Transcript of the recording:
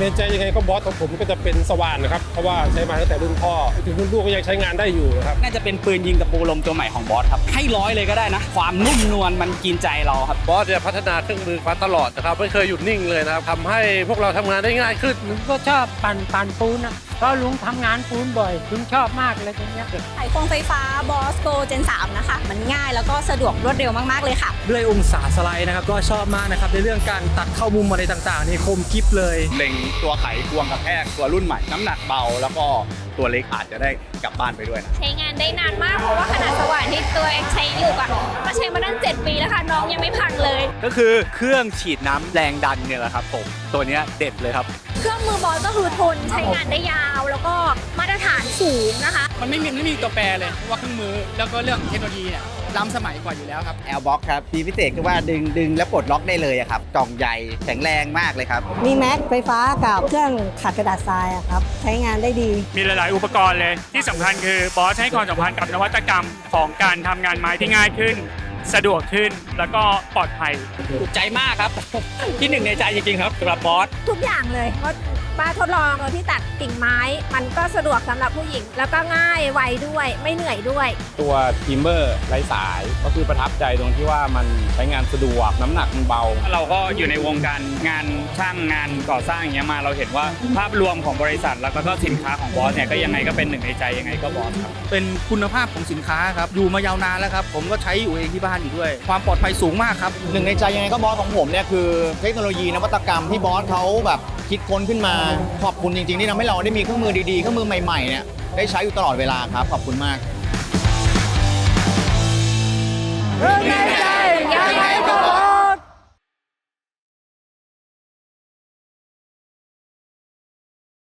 ในใจยังไงก็บอสของผมก็จะเป็นสว่านนะครับ เพราะว่าใช้มาตั้งแต่รุ่นพ่อถึงรุ่นลูกก็ยังใช้งานได้อยู่นะครับ น่าจะเป็นปืนยิงตะปูลมตัวใหม่ของบอสครับให้ร้อยเลยก็ได้นะ ความนุ่มนวลมันกินใจเราครับบอสเนี่ยพัฒนาเครื่องมือมาตลอดนะครับไม่เคยหยุดนิ่งเลยนะครับทำให้พวกเราทำงานได้ง่ายขึ้นลุงก็ชอบปั่นปั่นปูนนะเพราะลุงทำงานปูนบ่อยลุงชอบมากเลยตรงเนี้ยไขควงไฟฟ้า Boss Go Gen 3นะคะมันง่ายแล้วก็สะดวกรวดเร็วมากๆเลยค่ะ ด้วยองศาสไลด์นะครับก็ชอบมากนะครับในเรื่องการตัดเข้ามุมอะไรต่างๆนี่คมกิฟเลยเล็งตัวไขควงกระแทกตัวรุ่นใหม่น้ำหนักเบา แล้วก็ตัวเล็กอาจจะได้กลับบ้านไปด้วยนะใช้งานได้นานมากเพราะว่าขนาดสว่านที่ตัวเองใช้อยู่อะก็ใช้มาตั้ง 7 ปีแล้วค่ะ น้องยังไม่พังเลย ก็คือเครื่องฉีดน้ำแรงดันเนี่ยแหละครับผมตัวเนี้ยเด็ดเลยครับ เครื่องมือบอสก็คือทนใช้งานได้ยาว แล้วก็มาตรฐานสูงนะคะ มันไม่มีไม่มีตัวแปรเลยว่าเครื่องมือแล้วก็เรื่องเทคโนโลยีเนี่ย ล้ำสมัยกว่าอยู่แล้วครับ แอลบ็อกครับทีพิเศษคือว่าดึงดึงแล้วปลดล็อกได้เลยอะครับกล่องใหญ่แข็งแรงมากเลยครับ มีแม็กไฟฟ้ากับเครื่องขัดกระดาษทรายอะครับ ใช้งานได้ดี มีหลาย ๆ อุปกรณ์เลย ที่สำคัญคือบอสให้ความสำคัญกับนวัตกรรมของการทำงานไม้ที่ง่ายขึ้น สะดวกขึ้นแล้วก็ปลอดภัย ถูกใจมากครับ ที่หนึ่งในใจจริงๆครับสำหรับบอส ทุกอย่างเลยเพราะ ป้าทดลองตัวที่ตัดกิ่งไม้ มันก็สะดวกสำหรับผู้หญิง แล้วก็ง่ายไวด้วยไม่เหนื่อยด้วย ตัวทีมเมอร์ไร้สายก็คือประทับใจตรงที่ว่ามันใช้งานสะดวกน้ำหนักมันเบา เราก็อยู่ในวงการงานช่างงานก่อสร้างอย่างเงี้ยมาเราเห็นว่าภาพรวมของบริษัทแล้วก็สินค้าของบอสเนี่ยก็ยังไงก็เป็นหนึ่งในใจยังไงก็บอสครับเป็นคุณภาพของสินค้าครับอยู่มายาวนานแล้วครับผมก็ใช้อยู่เองที่บ้านอยู่ด้วย ความปลอดภัยสูงมากครับหนึ่งในใจยังไงก็บอสของผมเนี่ยคือเทคโนโลยีนวัตกรรมที่บอสเขาแบบ คิดค้นขึ้นมา ขอบคุณจริงๆที่ทำให้เราได้มีเครื่องมือดีๆ เครื่องมือใหม่ๆเนี่ยได้ใช้อยู่ตลอดเวลาครับ ขอบคุณมาก